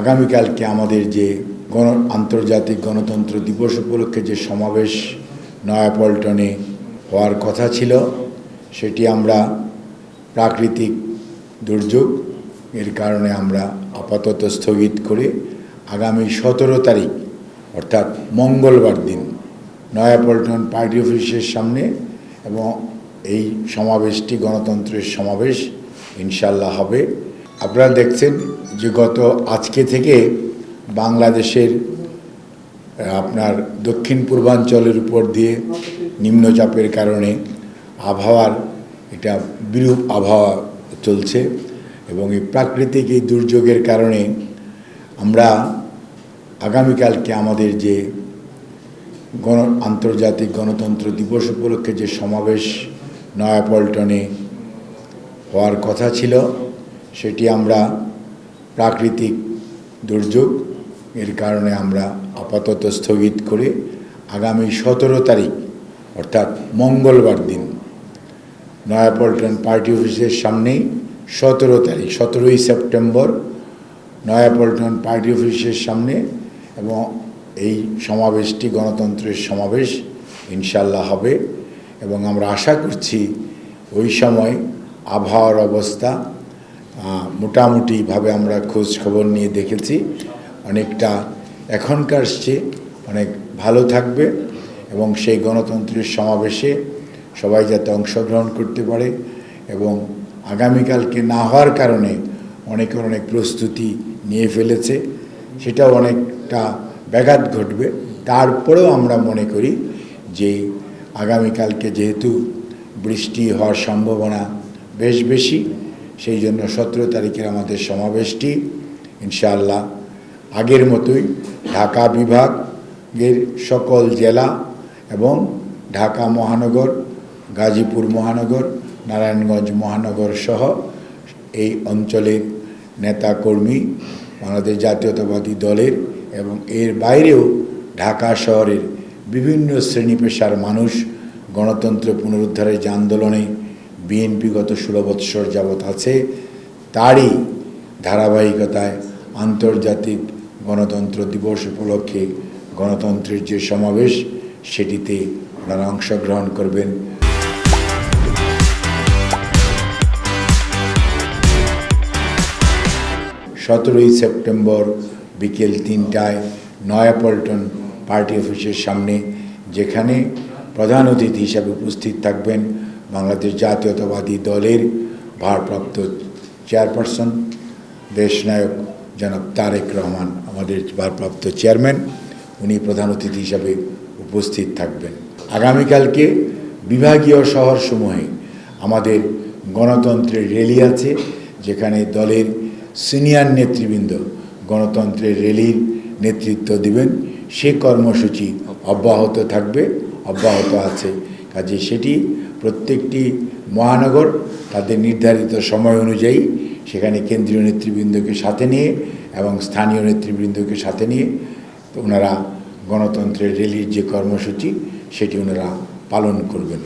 আগামীকালকে আমাদের যে গণ আন্তর্জাতিক গণতন্ত্র দিবস উপলক্ষে যে সমাবেশ নয়াপল্টনে হওয়ার কথা ছিল, সেটি আমরা প্রাকৃতিক দুর্যোগ, এর কারণে আমরা আপাতত স্থগিত করে। আগামী সতেরো তারিখ, অর্থাৎ মঙ্গলবার দিন, নয়াপল্টন পার্টি অফিসের সামনে এবং এই সমাবেশটি গণতন্ত্রের সমাবেশ ইনশাল্লাহ হবে। আপনারা দেখছেন যে গত আজকে থেকে বাংলাদেশের আপনার দক্ষিণ পূর্বাঞ্চলের উপর দিয়ে নিম্নচাপের কারণে আবহাওয়ার এটা বিরূপ আবহাওয়া চলছে এবং এই প্রাকৃতিক এই দুর্যোগের কারণে আমরা আগামীকালকে আমাদের যে গণ, আন্তর্জাতিক গণতন্ত্র দিবস উপলক্ষে যে সমাবেশ নয়াপল্টনে হওয়ার কথা ছিল সেটি আমরা প্রাকৃতিক দুর্যোগ, এর কারণে আমরা আপাতত স্থগিত করে। আগামী সতেরো তারিখ, অর্থাৎ মঙ্গলবার দিন, নয়াপল্টন পার্টি অফিসের সামনেই সতেরো তারিখ, সতেরোই সেপ্টেম্বর, নয়াপল্টন পার্টি অফিসের সামনে এবং এই সমাবেশটি গণতন্ত্রের সমাবেশ ইনশাল্লাহ হবে এবং আমরা আশা করছি ওই সময় আবহাওয়ার অবস্থা মোটামুটিভাবে আমরা খোঁজ খবর নিয়ে দেখেছি। অনেকটা এখনকার চেয়ে অনেক ভালো থাকবে এবং সেই গণতন্ত্রের সমাবেশে সবাই যাতে অংশগ্রহণ করতে পারে এবং আগামীকালকে না হওয়ার কারণে অনেকের অনেক প্রস্তুতি নিয়ে ফেলেছে, সেটাও অনেকটা ব্যাঘাত ঘটবে। তারপরেও আমরা মনে করি যে আগামীকালকে যেহেতু বৃষ্টি হওয়ার সম্ভাবনা বেশ বেশি সেই জন্য সতেরো তারিখের আমাদের সমাবেশটি, ইনশাআল্লাহ আগের মতোই ঢাকা বিভাগের সকল জেলা এবং ঢাকা মহানগর, গাজীপুর মহানগর, নারায়ণগঞ্জ মহানগর সহ এই অঞ্চলের নেতাকর্মী বাংলাদেশ জাতীয়তাবাদী দলের এবং এর বাইরেও ঢাকা শহরের বিভিন্ন শ্রেণি পেশার মানুষ গণতন্ত্র পুনরুদ্ধারের যে আন্দোলনে বিএনপি গত ষোলো বৎসর যাবৎ আছে, তারই ধারাবাহিকতায় আন্তর্জাতিক গণতন্ত্র দিবস উপলক্ষে গণতন্ত্রের যে সমাবেশ, সেটিতে ওনারা অংশগ্রহণ করবেন। সতেরোই সেপ্টেম্বর বিকেল তিনটায় নয়াপল্টন পার্টি অফিসের সামনে, যেখানে প্রধান অতিথি হিসাবে উপস্থিত থাকবেন বাংলাদেশ জাতীয়তাবাদী দলের ভারপ্রাপ্ত চেয়ারপারসন দেশনায়ক জনাব তারেক রহমান, আমাদের ভারপ্রাপ্ত চেয়ারম্যান। উনি প্রধান অতিথি হিসাবে উপস্থিত থাকবেন। আগামীকালকে বিভাগীয় শহরসমূহে আমাদের গণতন্ত্রের র্যালি আছে, যেখানে দলের সিনিয়র নেতৃবৃন্দ গণতন্ত্রের র্যালির নেতৃত্ব দিবেন। সে কর্মসূচি অব্যাহত থাকবে, অব্যাহত আছে কাজে সেটি প্রত্যেকটি মহানগর তাদের নির্ধারিত সময় অনুযায়ী সেখানে কেন্দ্রীয় নেতৃবৃন্দকে সাথে নিয়ে এবং স্থানীয় নেতৃবৃন্দকে সাথে নিয়ে ওনারা গণতন্ত্রের র্যালির যে কর্মসূচি, সেটি ওনারা পালন করবেন।